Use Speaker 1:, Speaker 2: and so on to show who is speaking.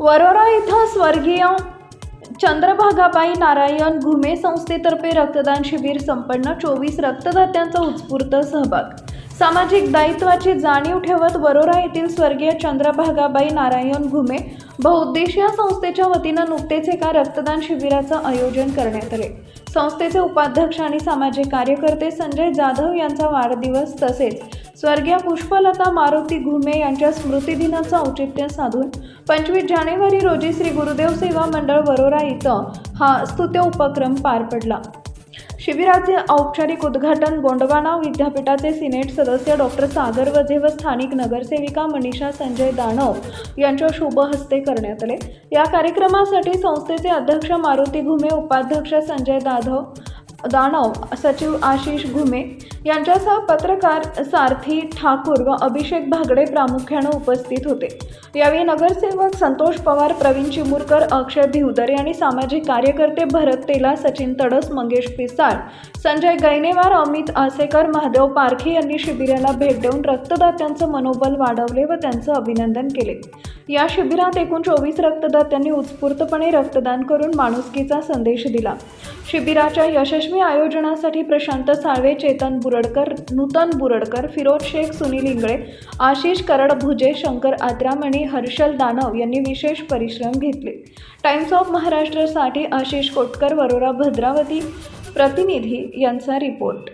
Speaker 1: वरोरा इथं स्वर्गीय चंद्रभागाबाई नारायण घुमे संस्थेतर्फे रक्तदान शिबिर संपन्न. चोवीस रक्तदात्यांचा उत्स्फूर्त सहभाग. सामाजिक दायित्वाची जाणीव ठेवत वरोरा येथील स्वर्गीय चंद्रभागाबाई नारायण घुमे बहुउद्देशीय संस्थेच्या वतीनं नुकतेच एका रक्तदान शिबिराचं आयोजन करण्यात आले. संस्थेचे उपाध्यक्ष आणि सामाजिक कार्यकर्ते संजय जाधव यांचा वाढदिवस तसेच स्वर्गीय पुष्पलता मारुती घुमे यांच्या स्मृतिदिनाचं औचित्य साधून पंचवीस जानेवारी रोजी श्री गुरुदेव सेवा मंडळ वरोरा इथं हा स्तुत्य उपक्रम पार पडला. शिबिराचे औपचारिक उद्घाटन गोंडवाना विद्यापीठाचे सिनेट सदस्य डॉक्टर सागर वझे व स्थानिक नगरसेविका मनीषा संजय दानव यांच्या शुभ हस्ते करण्यात आले. या कार्यक्रमासाठी संस्थेचे अध्यक्ष मारुती घुमे उपाध्यक्ष संजय दाधव दानव सचिव आशिष घुमे यांच्यासह पत्रकार सारथी ठाकूर व अभिषेक भागडे प्रामुख्यानं उपस्थित होते. यावेळी नगरसेवक संतोष पवार प्रवीण चिमूरकर अक्षय भिवदरे आणि सामाजिक कार्यकर्ते भरत तेला सचिन तडस मंगेश पिसाळ संजय गैनेवार अमित आसेकर महादेव पारखे यांनी शिबिराला भेट देऊन रक्तदात्यांचं मनोबल वाढवले व त्यांचं अभिनंदन केले. या शिबिरात एकूण चोवीस रक्तदात्यांनी उत्स्फूर्तपणे रक्तदान करून माणुसकीचा संदेश दिला. शिबिराच्या यशस्वी आयोजनासाठी प्रशांत साळवे चेतन बुरडकर नूतन बुरडकर फिरोज शेख सुनील इंगळे आशिष करड भुजे शंकर आत्राम आणि हर्षल दानव यांनी विशेष परिश्रम घेतले. टाइम्स ऑफ महाराष्ट्रसाठी आशिष कोटकर वरोरा भद्रावती प्रतिनिधी यांचा रिपोर्ट